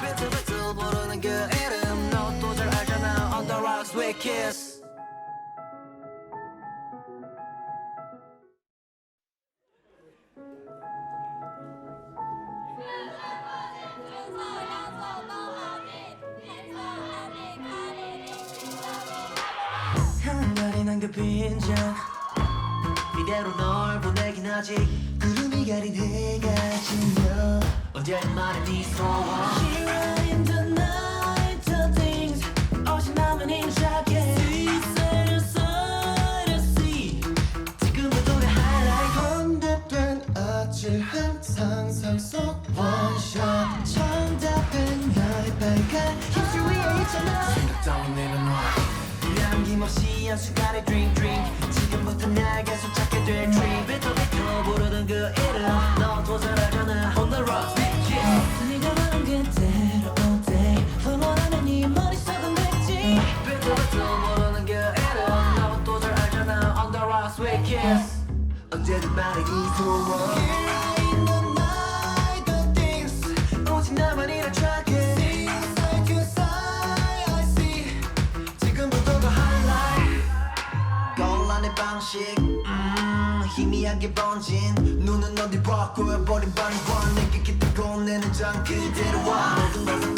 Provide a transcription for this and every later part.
비틀비틀 부르는 그 이름. 너도 잘 알잖아. On the rocks with kiss. 한날이 난그 빈장 이대로 널 보내긴 하지. 구름이 가린 해가 지며 언제만의 네 소원 상상 속 원샷. 정답은 나의 빨간 힘줄 위에 있잖아 생각 따윈 내려놔 남김없이 한 순간의 drink drink. 지금부터 날 계속 찾게 될 dream 비틀 비틀 부르던 그 이름. 너도 잘 알잖아 On the kiss 네가 말한 그대로 all day 원하는 네 머릿속은 됐지. 비틀 비틀 부르는 그 이름. 너도 잘 알잖아 On the rocks with kiss. 언제든 말해 이 소원 희미하게 번진. 눈은 어디 바꾸어버린 반관 내게 기대고 내는 장 그대로 와. 모든 것은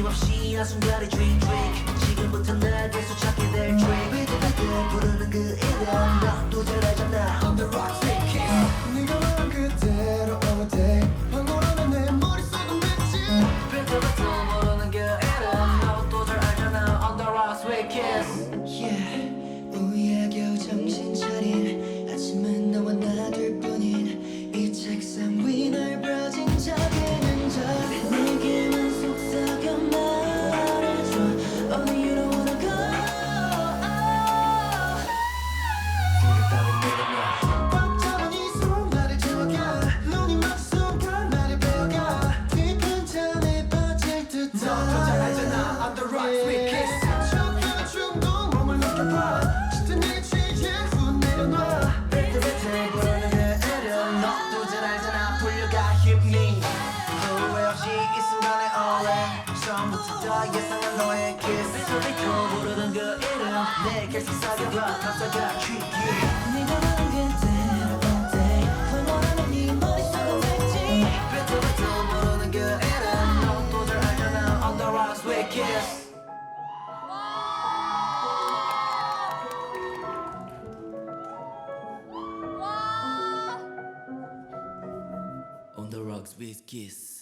없이 한순간의 drink drink 빠질 듯한 너도 잘 알잖아. On the rocks with kiss. 척한 충동 몸을 느껴봐. 짙은 네 취재 후 내려놔. 비틀비틀 부르는 그 이름 너도 잘 알잖아. 불려가 힘이 후회 없이 이 순간에 올해 처음부터 다 예상한 너의 kiss. 비틀비틀 부르는 그 이름. 내 계속 사겨봐. 감싸가 퀴기. 네가 그대 the rocks with kiss